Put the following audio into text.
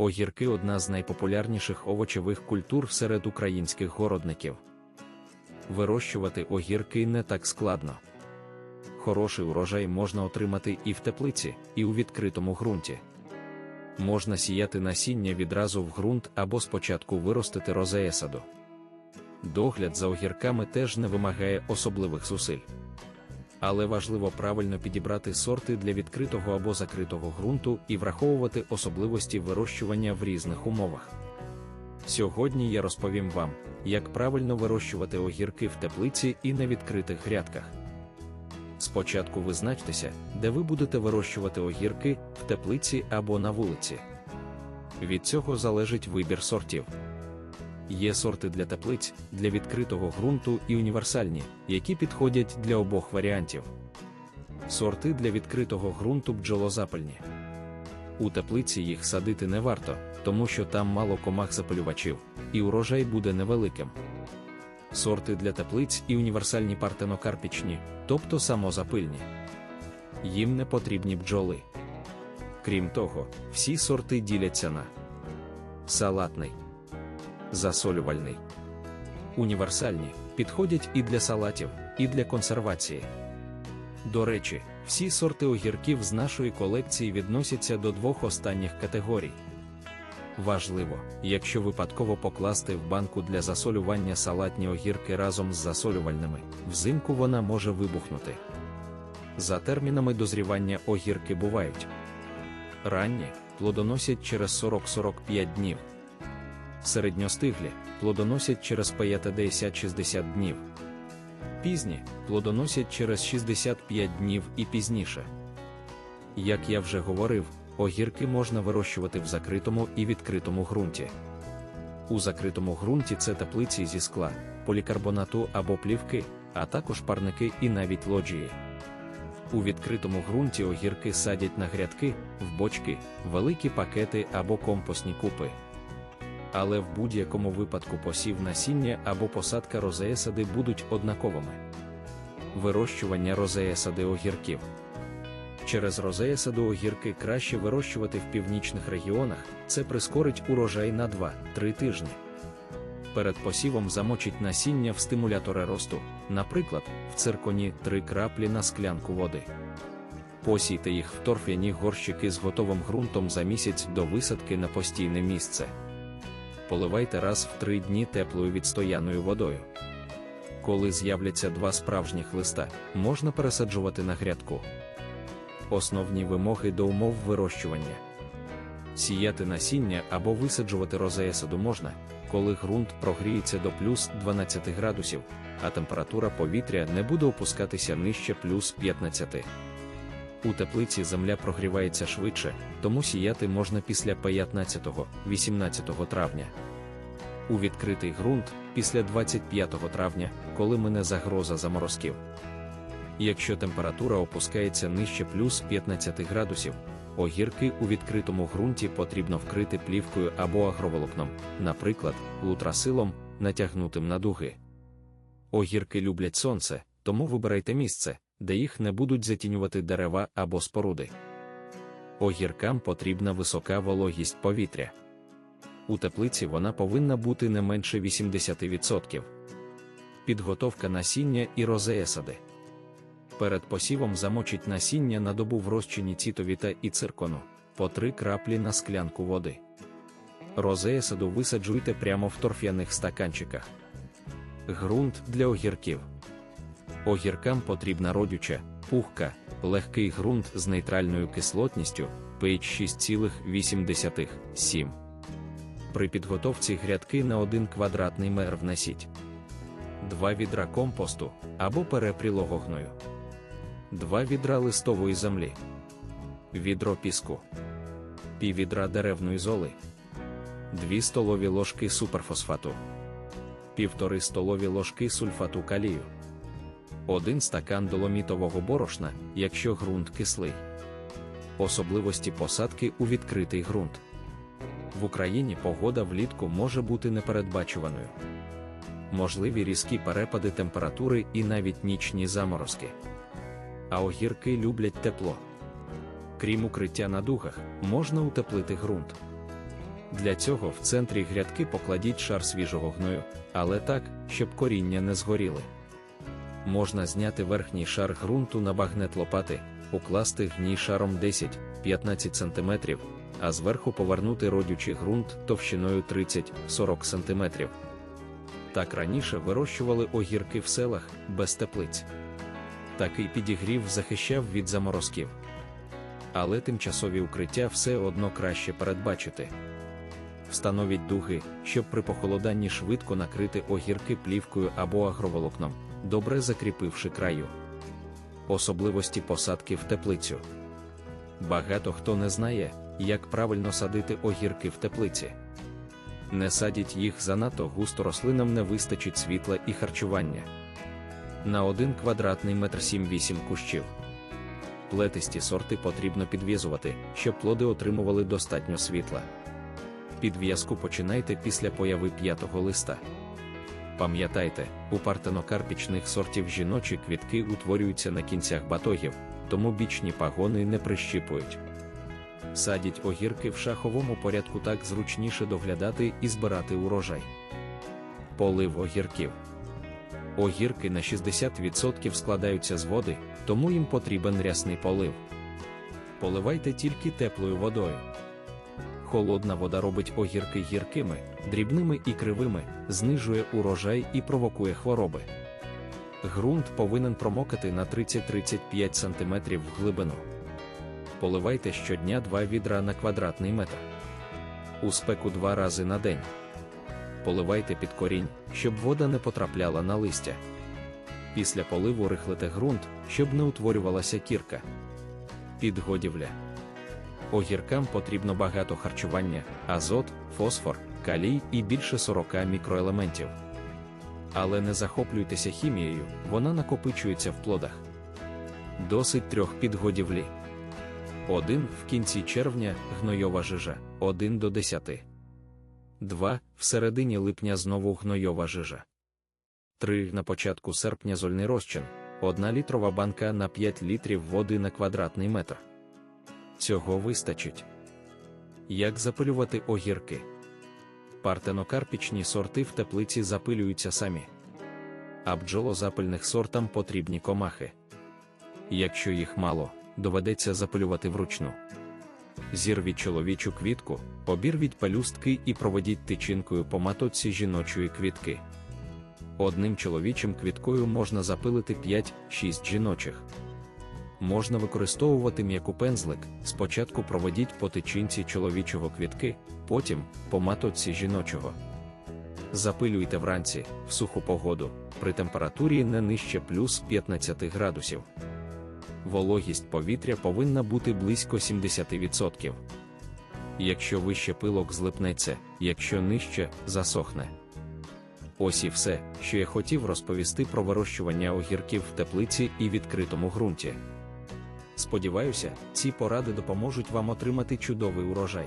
Огірки одна з найпопулярніших овочевих культур серед українських городників. Вирощувати огірки не так складно. Хороший урожай можна отримати і в теплиці, і у відкритому ґрунті. Можна сіяти насіння відразу в ґрунт або спочатку виростити розея саду. Догляд за огірками теж не вимагає особливих зусиль. Але важливо правильно підібрати сорти для відкритого або закритого ґрунту і враховувати особливості вирощування в різних умовах. Сьогодні я розповім вам, як правильно вирощувати огірки в теплиці і на відкритих грядках. Спочатку визначтеся, де ви будете вирощувати огірки в теплиці або на вулиці. Від цього залежить вибір сортів. Є сорти для теплиць, для відкритого ґрунту і універсальні, які підходять для обох варіантів. Сорти для відкритого ґрунту бджолозапальні. У теплиці їх садити не варто, тому що там мало комах запалювачів, і урожай буде невеликим. Сорти для теплиць і універсальні партенокарпічні, тобто самозапильні. Їм не потрібні бджоли. Крім того, всі сорти діляться на салатний, засолювальний, універсальні, підходять і для салатів, і для консервації. До речі, всі сорти огірків з нашої колекції відносяться до двох останніх категорій. Важливо, якщо випадково покласти в банку для засолювання салатні огірки разом з засолювальними, взимку вона може вибухнути. За термінами дозрівання огірки бувають ранні плодоносять через 40-45 днів, середньостиглі плодоносять через 50-60 днів. Пізні плодоносять через 65 днів і пізніше. Як я вже говорив, огірки можна вирощувати в закритому і відкритому ґрунті. У закритому ґрунті це теплиці зі скла, полікарбонату або плівки, а також парники і навіть лоджії. У відкритому ґрунті огірки садять на грядки, в бочки, великі пакети або компостні купи. Але в будь-якому випадку посів насіння або посадка розеесади будуть однаковими. Вирощування розеесади огірків. Через розеесаду огірки краще вирощувати в північних регіонах, це прискорить урожай на 2-3 тижні. Перед посівом замочить насіння в стимулятори росту, наприклад, в цирконі 3 краплі на склянку води. Посійте їх в торф'яні горщики з готовим ґрунтом за місяць до висадки на постійне місце. Поливайте раз в три дні теплою відстояною водою. Коли з'являться два справжніх листа, можна пересаджувати на грядку. Основні вимоги до умов вирощування. Сіяти насіння або висаджувати розеесаду можна, коли ґрунт прогріється до плюс 12 градусів, а температура повітря не буде опускатися нижче плюс 15. У теплиці земля прогрівається швидше, тому сіяти можна після 15-18 травня. У відкритий ґрунт після 25 травня, коли мине загроза заморозків. Якщо температура опускається нижче плюс 15 градусів, огірки у відкритому ґрунті потрібно вкрити плівкою або агроволокном, наприклад, лутрасилом, натягнутим на дуги. Огірки люблять сонце, тому вибирайте місце, де їх не будуть затінювати дерева або споруди. Огіркам потрібна висока вологість повітря. У теплиці вона повинна бути не менше 80%. Підготовка насіння і розеесади. Перед посівом замочить насіння на добу в розчині цітовіта і циркону, по 3 краплі на склянку води. Розеесаду висаджуйте прямо в торф'яних стаканчиках. Грунт для огірків. Огіркам потрібна родюча, пухка, легкий ґрунт з нейтральною кислотністю pH 6,8-7. При підготовці грядки на 1 квадратний метр внесіть 2 відра компосту або перепрілого гною, 2 відра листової землі, відро піску, пів відра деревної золи, 2 столові ложки суперфосфату, півтори столові ложки сульфату калію. Один стакан доломітового борошна, якщо ґрунт кислий. Особливості посадки у відкритий ґрунт. В Україні погода влітку може бути непередбачуваною. Можливі різкі перепади температури і навіть нічні заморозки. А огірки люблять тепло. Крім укриття на дугах, можна утеплити ґрунт. Для цього в центрі грядки покладіть шар свіжого гною, але так, щоб коріння не згоріли. Можна зняти верхній шар ґрунту на багнет лопати, укласти гній шаром 10-15 см, а зверху повернути родючий ґрунт товщиною 30-40 см. Так раніше вирощували огірки в селах без теплиць. Такий підігрів захищав від заморозків. Але тимчасові укриття все одно краще передбачити. Встановіть дуги, щоб при похолоданні швидко накрити огірки плівкою або агроволокном, добре закріпивши краю. Особливості посадки в теплицю. Багато хто не знає, як правильно садити огірки в теплиці. Не садіть їх занадто густо рослинам не вистачить світла і харчування. На один квадратний метр 7-8 кущів. Плетисті сорти потрібно підв'язувати, щоб плоди отримували достатньо світла. Підв'язку починайте після появи п'ятого листа. Пам'ятайте, у партенокарпічних сортів жіночі квітки утворюються на кінцях батогів, тому бічні пагони не прищіпують. Садіть огірки в шаховому порядку так зручніше доглядати і збирати урожай. Полив огірків. Огірки на 60% складаються з води, тому їм потрібен рясний полив. Поливайте тільки теплою водою. Холодна вода робить огірки гіркими, дрібними і кривими, знижує урожай і провокує хвороби. Грунт повинен промокати на 30-35 см в глибину. Поливайте щодня 2 відра на квадратний метр. У спеку два рази на день. Поливайте під корінь, щоб вода не потрапляла на листя. Після поливу рихлите ґрунт, щоб не утворювалася кірка. Підгодівля. Огіркам потрібно багато харчування, азот, фосфор, калій і більше 40 мікроелементів. Але не захоплюйтеся хімією, вона накопичується в плодах. Досить трьох підгодівлі. 1 в кінці червня гнойова жижа 1 до 10. 2 в середині липня знову гнойова жижа. 3 на початку серпня зольний розчин 1 літрова банка на 5 літрів води на квадратний метр. Цього вистачить. Як запилювати огірки? Партенокарпічні сорти в теплиці запилюються самі. А бджолозапильних сортам потрібні комахи. Якщо їх мало, доведеться запилювати вручну. Зірвіть чоловічу квітку, обірвіть пелюстки і проведіть тичинкою по матоці жіночої квітки. Одним чоловічим квіткою можна запилити 5-6 жіночих. Можна використовувати м'яку пензлик, спочатку проведіть по тичинці чоловічого квітки, потім по матоці жіночого. Запилюйте вранці, в суху погоду, при температурі не нижче плюс 15 градусів. Вологість повітря повинна бути близько 70%. Якщо вище пилок злипнеться, якщо нижче засохне. Ось і все, що я хотів розповісти про вирощування огірків в теплиці і відкритому ґрунті. Сподіваюся, ці поради допоможуть вам отримати чудовий урожай.